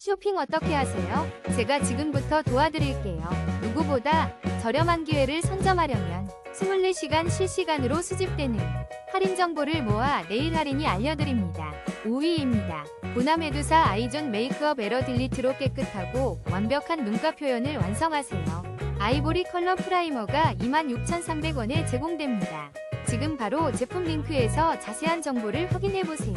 쇼핑 어떻게 하세요? 제가 지금부터 도와드릴게요. 누구보다 저렴한 기회를 선점하려면 24시간 실시간으로 수집되는 할인 정보를 모아 내일 할인이 알려드립니다. 5위입니다. 보나메두사 아이존 메이크업 에러 딜리트로 깨끗하고 완벽한 눈가 표현을 완성하세요. 아이보리 컬러 프라이머가 26,300원에 제공됩니다. 지금 바로 제품 링크에서 자세한 정보를 확인해보세요.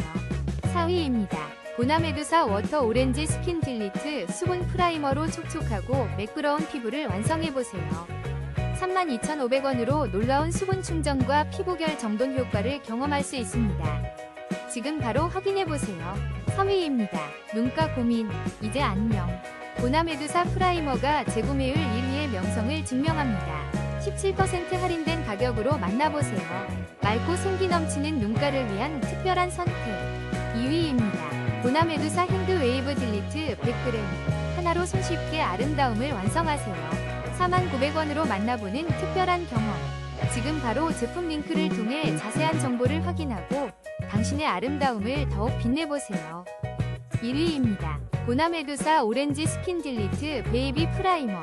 4위입니다. 보나메두사 워터 오렌지 스킨 딜리트 수분 프라이머로 촉촉하고 매끄러운 피부를 완성해보세요. 32,500원으로 놀라운 수분 충전과 피부결 정돈 효과를 경험할 수 있습니다. 지금 바로 확인해보세요. 3위입니다. 눈가 고민, 이제 안녕. 보나메두사 프라이머가 재구매율 1위의 명성을 증명합니다. 17% 할인된 가격으로 만나보세요. 맑고 생기 넘치는 눈가를 위한 특별한 선택. 2위입니다. 보나메두사 핸드 웨이브 딜리트 100g. 하나로 손쉽게 아름다움을 완성하세요. 4,900원으로 만나보는 특별한 경험. 지금 바로 제품 링크를 통해 자세한 정보를 확인하고 당신의 아름다움을 더욱 빛내보세요. 1위입니다. 보나메두사 오렌지 스킨 딜리트 베이비 프라이머.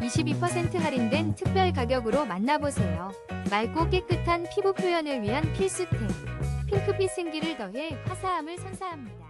22% 할인된 특별 가격으로 만나보세요. 맑고 깨끗한 피부 표현을 위한 필수템. 핑크빛 생기를 더해 화사함을 선사합니다.